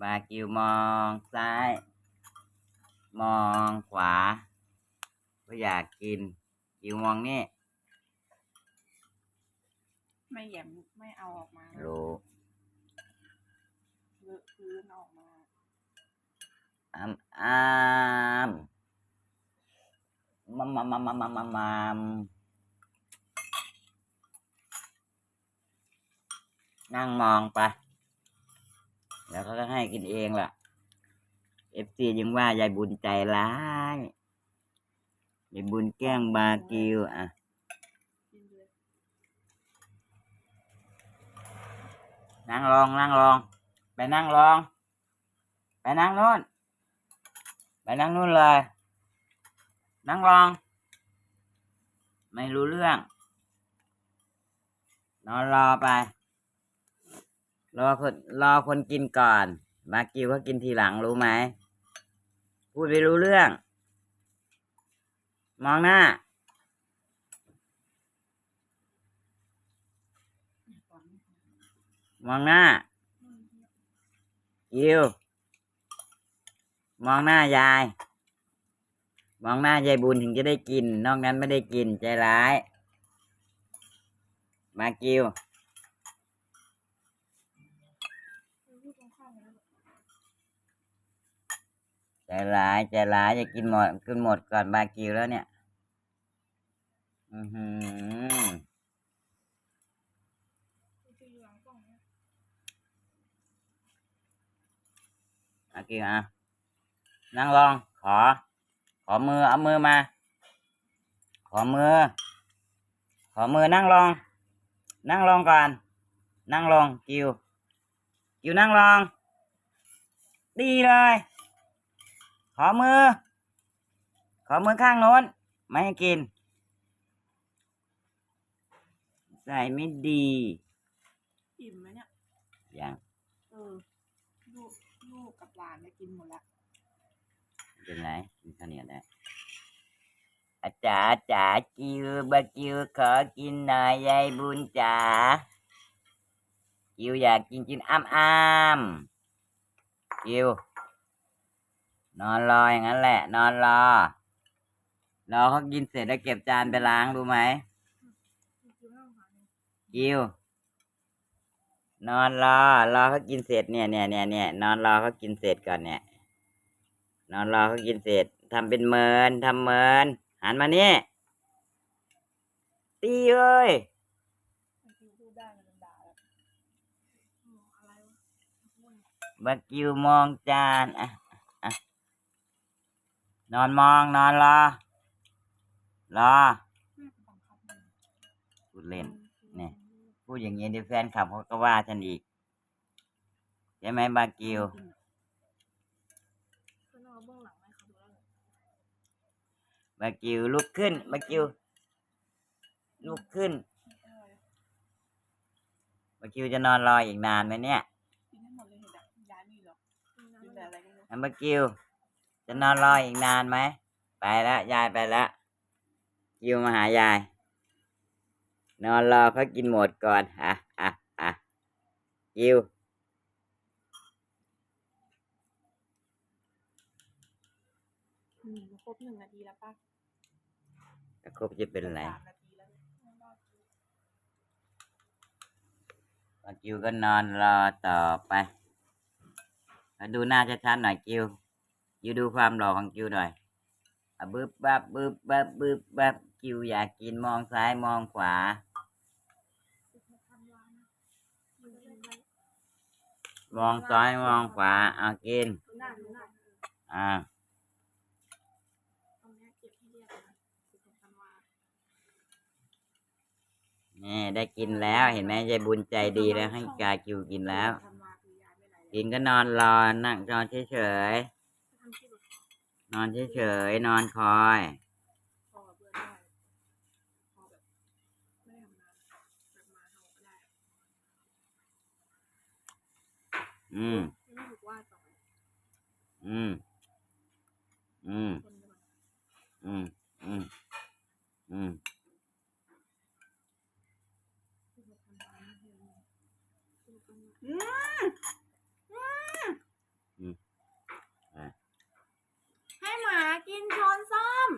บากิวมองซ้าย มองขวา ก็อยากกิน กิวมองนี่ไม่แหยมไม่เอาออกมารู้เลอะพื้นออกมา อ้ามอ้ามมัมมัมมัมมัมมัมมัมมัมนั่งมองไป แล้วเขาก็ให้กินเองล่ะเอฟซียังว่ายายบุญใจร้ายยายบุญแกล้งบากิวอะนั่งลองนั่งลอง ไปนั่งลอง ไปนั่งนู่น ไปนั่งนู่นเลย นั่งลอง ไม่รู้เรื่อง นอนรอไป รอคนรอคนกินก่อน มากิวเขากินทีหลังรู้ไหม พูดไม่รู้เรื่อง มองหน้าอมองหน้ากิวมองหน้ายาย มองหน้ายายบุญถึงจะได้กิน นอกนั้นไม่ได้กินใจร้าย มากิว ใจร้ายใจร้ายจะกินหมดกินหมดก่อนบากิวแล้วเนี่ย อือหืออากิวอะนั่งลองขอ ขอมือเอามือมา ขอมือ ขอมือนั่งลอง นั่งลองก่อน นั่งลองกิวกิวนั่งลองดีเลย ขอมือ ขอมือข้างโน้น ไม่ให้กิน ใส่ไม่ดี อิ่มไหมเนี่ย อย่างเออลูกลูกกับหลานเนี่ยกินหมดละเป็นไรกินข้าวเหนียวได้อาจารย์จ๋ากิวบะกิวขอกินหน่อยยายบุญจ๋ากิวอยากกินกินอ้ามอ้ามกิว นอนรออย่างนั้นแหละ นอนรอ รอเขากินเสร็จแล้วเก็บจานไปล้างรู้ไหมกิวนอนรอ รอเขากินเสร็จเนี่ยเนี่ยเนี่ยเนี่ยนอนรอเขากินเสร็จก่อนเนี่ย นอนรอเขากินเสร็จทำเป็นเมินทำเมินหันมานี่ตีเอ้ยมันกินพูดได้มันด่าแล้วอ๋ออะไรวะบักกิวมองจานอะอะ นอนมองนอนรอรอแม่ก็บังคับมันพูดเล่นเนี่ยพูดอย่างนี้เดี๋ยวแฟนขับเขาก็ว่าฉันอีกใช่ไหมบากิวข้างนอกเบื้องหลังให้เขาดูแล้วบากิวลุกขึ้นบากิวลุกขึ้นบากิวจะนอนรออีกนานไหมเนี่ยกินให้หมดเลยเห็นอะย้ายนี่หรอกกินแต่อะไรก็ไม่รู้อันบากิว จะนอนรออีกนานไหม ไปแล้วยายไปแล้วกิวมาหายาย นอนรอเขากินหมดก่อน อะ อะ อะกิวอืมครบหนึ่งนาทีแล้วป่ะตะครบจะเป็นไรสามนาทีแล้วเนี่ยบากิวก็นอนรอต่อไป มาดูหน้าชัดๆหน่อยกิว กิวดูความหล่อของกิวหน่อยอบึบบับบึบบับบึบบับกิวอยากกินมองซ้ายมองขวา มองซ้ายมองขวา เอากิน อ่าเนี่ได้กินแล้วเห็นไหมยายบุญใจดีแล้วให้กากิวกินแล้ว กินก็นอนรอนั่งนอนเฉยๆ นอนเฉยๆนอนคอยพอกับเพื่อนได้พอแบบไม่ได้ทำงานแบบมาเฮาก็ได้อืม ไม่ถูกว่าต่ออืม อืม คนเดียวอืม อืม อืมสิบหกธันวาไม่เห็นเลยสิบหกธันวา กินช้อนซ่อม